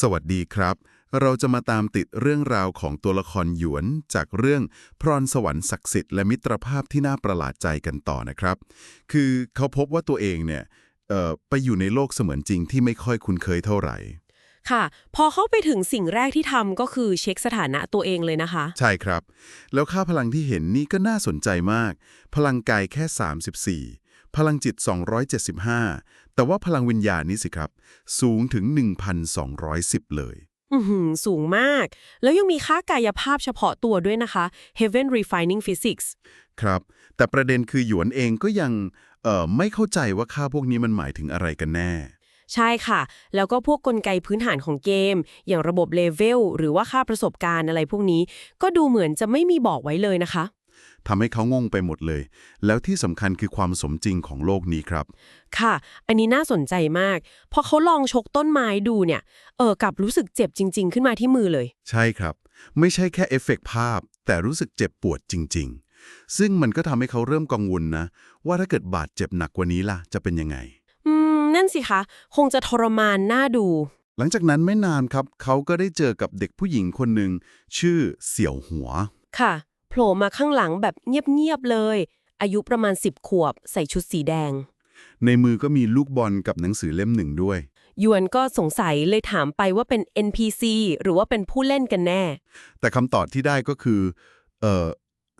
สวัสดีครับ เราจะมาตามติดเรื่องราวของตัวละครหยวน จากเรื่องพรสวรรค์ศักดิ์สิทธิ์และมิตรภาพที่น่าประหลาดใจกันต่อนะครับ คือเขาพบว่าตัวเองเนี่ยเอ่อไปอยู่ในโลกเสมือนจริงที่ไม่ค่อยคุ้นเคยเท่าไหร่ ค่ะ พอเข้าไปถึงสิ่งแรกที่ทำก็คือเช็คสถานะตัวเองเลยนะคะ ใช่ครับ แล้วค่าพลังที่เห็นนี่ก็น่าสนใจมาก พลังกายแค่ 34 พลังจิต 275 แต่ว่าพลังวิญญาณนี่สิครับ สูงถึง 1,210 เลย อือหือสูงมาก แล้วยังมีค่ากายภาพเฉพาะตัวด้วยนะคะ Heaven Refining Physics ครับ แต่ประเด็นคือหยวนเองก็ยังเอ่อไม่เข้าใจว่าค่าพวกนี้มันหมายถึงอะไรกันแน่ ใช่ค่ะ แล้วก็พวกกลไกพื้นฐานของเกม อย่างระบบเลเวลหรือว่าค่าประสบการณ์อะไรพวกนี้ ก็ดูเหมือนจะไม่มีบอกไว้เลยนะคะ ทำให้เขางงไปหมดเลย แล้วที่สำคัญคือความสมจริงของโลกนี้ครับ ค่ะ อันนี้น่าสนใจมาก พอเขาลองชกต้นไม้ดูเนี่ย เออกลับรู้สึกเจ็บจริง ๆ ขึ้นมาที่มือเลย ใช่ครับ ไม่ใช่แค่เอฟเฟกต์ภาพ แต่รู้สึกเจ็บปวดจริง ๆ ซึ่งมันก็ทำให้เขาเริ่มกังวลนะ ว่าถ้าเกิดบาดเจ็บหนักกว่านี้ล่ะ จะเป็นยังไง อืม นั่นสิคะ คงจะทรมานน่าดู หลังจากนั้นไม่นานครับ เขาก็ได้เจอกับเด็กผู้หญิงคนหนึ่งชื่อเสี่ยวหัว ค่ะโผ ล่มาข้างหลังแบบเงียบ ๆ เลย อายุประมาณ 10 ขวบ ใส่ชุดสีแดง ในมือก็มีลูกบอลกับหนังสือเล่มหนึ่งด้วย ยวนก็สงสัยเลยถามไปว่าเป็น NPC หรือว่าเป็นผู้เล่นกันแน่ แต่คำตอบที่ได้ก็คือ เออ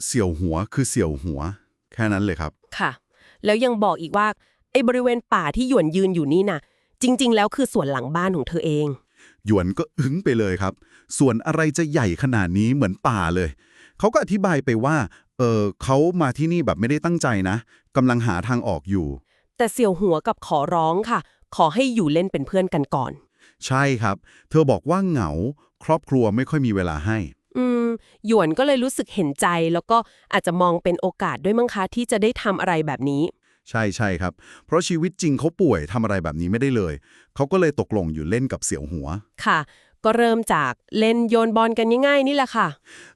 เสี่ยวหัวคือเสี่ยวหัว แค่นั้นเลยครับ ค่ะ แล้วยังบอกอีกว่าไอ้บริเวณป่าที่หยวนยืนอยู่นี่น่ะ จริง ๆ แล้วคือสวนหลังบ้านของเธอเอง หยวนก็อึ้งไปเลยครับ ส่วนอะไรจะใหญ่ขนาดนี้เหมือนป่าเลย เขาก็อธิบายไปว่า เออเขามาที่นี่แบบไม่ได้ตั้งใจนะกำลังหาทางออกอยู่ แต่เสี่ยวหัวกับขอร้องค่ะ ขอให้อยู่เล่นเป็นเพื่อนกันก่อน ใช่ครับ เธอบอกว่าเหงา ครอบครัวไม่ค่อยมีเวลาให้ อืม หยวนก็เลยรู้สึกเห็นใจ แล้วก็อาจจะมองเป็นโอกาสด้วยมั้งคะที่จะได้ทำอะไรแบบนี้ ใช่ใช่ครับ เพราะชีวิตจริงเขาป่วยทำอะไรแบบนี้ไม่ได้เลย เขาก็เลยตกลงอยู่เล่นกับเสี่ยวหัว ค่ะ ก็เริ่มจากเล่นโยนบอลกันง่ายๆนี่แหละค่ะ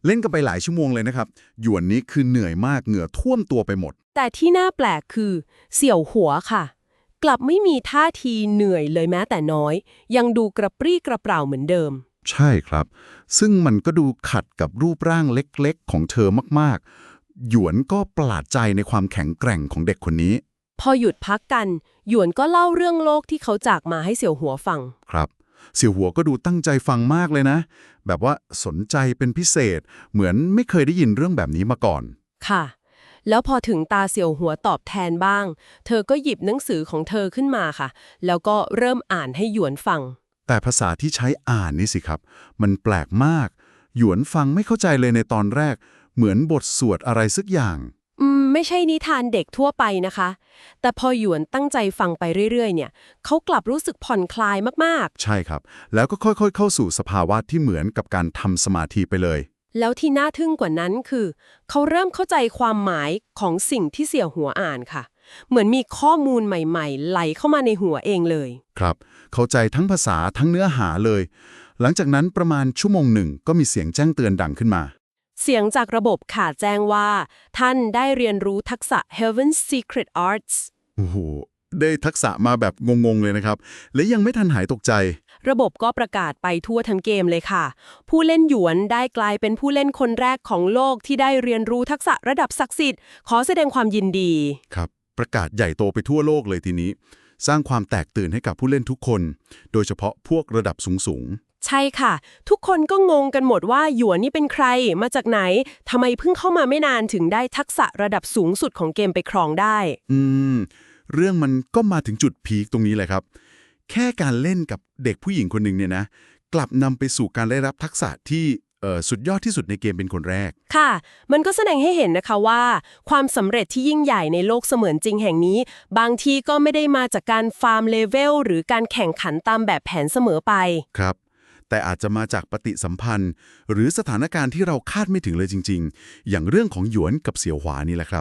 เล่นกันไปหลายชั่วโมงเลยนะครับ หยวนนี้คือเหนื่อยมากเหงื่อท่วมตัวไปหมด แต่ที่น่าแปลกคือ เสี่ยวหัวค่ะ กลับไม่มีท่าทีเหนื่อยเลยแม้แต่น้อย ยังดูกระปรี้กระเปร่าเหมือนเดิม ใช่ครับ ซึ่งมันก็ดูขัดกับรูปร่างเล็กๆ ของเธอมากๆ หยวนก็ประหลาดใจในความแข็งแกร่งของเด็กคนนี้พอหยุดพักกัน หยวนก็เล่าเรื่องโลกที่เขาจากมาให้เสี่ยวหัวฟัง ครับ เสี่ยวหัวก็ดูตั้งใจฟังมากเลยนะ แบบว่าสนใจเป็นพิเศษ เหมือนไม่เคยได้ยินเรื่องแบบนี้มาก่อน ค่ะ แล้วพอถึงตาเสี่ยวหัวตอบแทนบ้าง เธอก็หยิบหนังสือของเธอขึ้นมาค่ะ แล้วก็เริ่มอ่านให้หยวนฟัง แต่ภาษาที่ใช้อ่านนี่สิครับ มันแปลกมาก หยวนฟังไม่เข้าใจเลยในตอนแรก เหมือนบทสวดอะไรสักอย่างอืม ไม่ใช่นิทานเด็กทั่วไปนะคะ แต่พอหยวนตั้งใจฟังไปเรื่อย ๆ เนี่ย เขากลับรู้สึกผ่อนคลายมากใช่ครับ แล้วก็ค่อยๆ เข้าสู่สภาวะที่เหมือนกับการทำสมาธิไปเลยๆแล้วที่น่าทึ่งกว่านั้นคือ เขาเริ่มเข้าใจความหมายของสิ่งที่เสี่ยวหัวอ่านค่ะ เหมือนมีข้อมูลใหม่ ๆ ไหลเข้ามาในหัวเองเลย ครับ เข้าใจทั้งภาษาทั้งเนื้อหาเลย หลังจากนั้นประมาณชั่วโมงหนึ่งก็มีเสียงแจ้งเตือนดังขึ้นมา เสียงจากระบบค่ะแจ้งว่า ท่านได้เรียนรู้ทักษะ Heaven's Secret Arts โอ้โห ได้ทักษะมาแบบงง ๆ เลยนะครับ และยังไม่ทันหายตกใจ ระบบก็ประกาศไปทั่วทั้งเกมเลยค่ะ ผู้เล่นหยวนได้กลายเป็นผู้เล่นคนแรกของโลกที่ได้เรียนรู้ทักษะระดับศักดิ์สิทธิ์ ขอแสดงความยินดี ครับ ประกาศใหญ่โตไปทั่วโลกเลยทีนี้ สร้างความแตกตื่นให้กับผู้เล่นทุกคน โดยเฉพาะพวกระดับสูง ใช่ค่ะ ทุกคนก็งงกันหมดว่าหยวนนี่เป็นใครมาจากไหนทำไมเพิ่งเข้ามาไม่นานถึงได้ทักษะระดับสูงสุดของเกมไปครองได้ๆอืม เรื่องมันก็มาถึงจุดพีคตรงนี้แหละครับ แค่การเล่นกับเด็กผู้หญิงคนหนึ่งเนี่ยนะ กลับนำไปสู่การได้รับทักษะที่เอ่อสุดยอดที่สุดในเกมเป็นคนแรก ค่ะ มันก็แสดงให้เห็นนะคะว่า ความสำเร็จที่ยิ่งใหญ่ในโลกเสมือนจริงแห่งนี้ บางทีก็ไม่ได้มาจากการฟาร์มเลเวลหรือการแข่งขันตามแบบแผนเสมอไป ครับ แต่อาจจะมาจากปฏิสัมพันธ์ หรือสถานการณ์ที่เราคาดไม่ถึงเลยจริง ๆ อย่างเรื่องของหยวนกับเสี่ยวหวานี่แหละครับ